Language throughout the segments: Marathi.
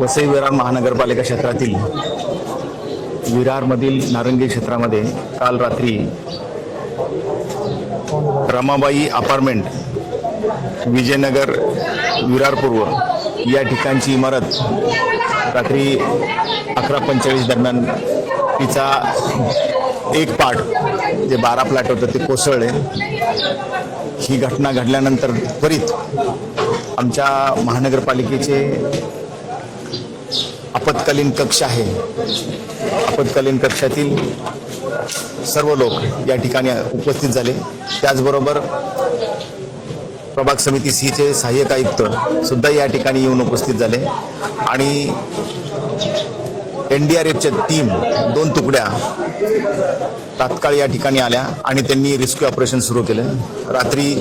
वसई विरार महानगरपालिका क्षेत्रातील विरारमधील नारंगी क्षेत्रामध्ये काल रात्री रमाबाई अपार्टमेंट विजयनगर विरार पूर्व या ठिकाणची इमारत रात्री अकरा पंचेचाळीस दरम्यान तिचा एक पार्ट जे बारा फ्लॅट होतं ते कोसळले. ही घटना घडल्यानंतर त्वरित आमच्या महानगरपालिकेचे आपत्कालीन कक्ष आहे. आपत्कालीन कक्षातील सर्व लोक या ठिकाणी उपस्थित झाले. त्याचबरोबर प्रभाग समिती सीचे सहाय्यक आयुक्त सुद्धा या ठिकाणी येऊन उपस्थित झाले. आणि एन डी आर एफच्या टीम दोन तुकड्या तात्काळ या ठिकाणी आल्या आणि त्यांनी रेस्क्यू ऑपरेशन सुरू केलं. रात्री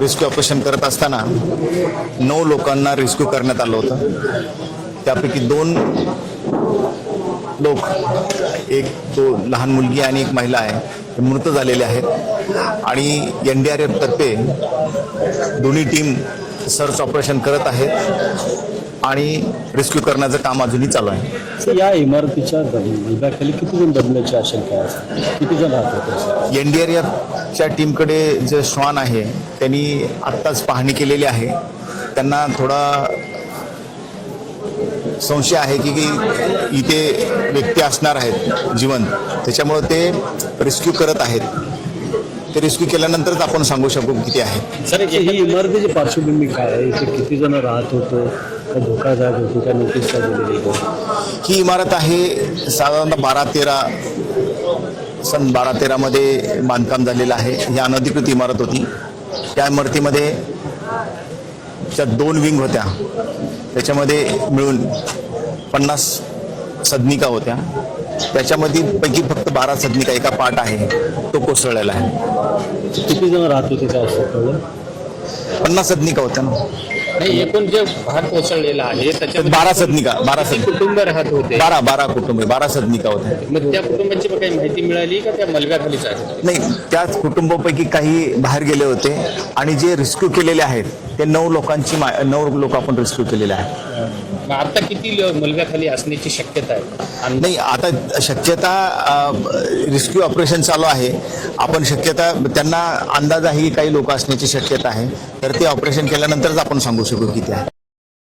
रेस्क्यू ऑपरेशन करत असताना नऊ लोकांना रेस्क्यू करण्यात आलं होतं. त्यापैकी दोन लोक एक तो लहान मुलगी आणि एक महिला आहे हे मृत झालेले आहेत. आणि एन डी आर एफतर्फे दोन्ही टीम सर्च ऑपरेशन करत आहेत आणि रेस्क्यू करण्याचं काम अजूनही चालू आहे. सर, या इमारतीच्या मलब्याखाली किती जण दबण्याची आशंका आहे? किती जण राहत होते एन डी आर एफच्या टीमकडे जे श्वान आहे त्यांनी आत्ताच पाहणी केलेली आहे. त्यांना थोडा संशय आहे की की इथे व्यक्ती असणार आहेत जिवंत. त्याच्यामुळं ते रेस्क्यू करत आहेत. ते रेस्क्यू केल्यानंतरच आपण सांगू शकू किती आहेत. सर ही इमारतीची पार्श्वभूमी काय आहे? इथे किती जण राहत होतो? का धोकादायक होती? का नोटीस काय दिलेली होती ही इमारत आहे साधारणतः बारा तेरा सन बारा तेरामध्ये बांधकाम झालेलं आहे. ही अनधिकृत इमारत होती. त्या इमारतीमध्ये त्या दोन विंग होत्या. त्याच्यामध्ये मिळून पन्नास सदनिका होत्या. त्याच्यामध्ये पैकी फक्त बारा सदनिका एका पार्ट आहे. तो कोसळलेला आहे. किती जण राहत होते कळलं पन्नास सदनिका होत्या ना. नाही एकूण जे भाग कोसळलेला आहे त्याच्यात बारा सदनिका बारा सद कुटुंब राहत होते. बारा बारा कुटुंबे बारा सदनिका होत्या मग त्या कुटुंबाची काही माहिती मिळाली का त्या मलब्याखालीच आहेत नाही त्याच कुटुंबापैकी काही बाहेर गेले होते आणि जे रेस्क्यू केलेले आहेत ते नऊ लोकांची मा नऊ लोक आपण रेस्क्यू केलेले आहेत. आता किती ल- मलब्याखाली असण्याची शक्यता आहे? नाही आता शक्यता रेस्क्यू ऑपरेशन चालू आहे. आपण शक्यता त्यांना अंदाज आहे की काही लोक असण्याची शक्यता आहे. तर ते ऑपरेशन केल्यानंतरच आपण सांगू शकू किती आहे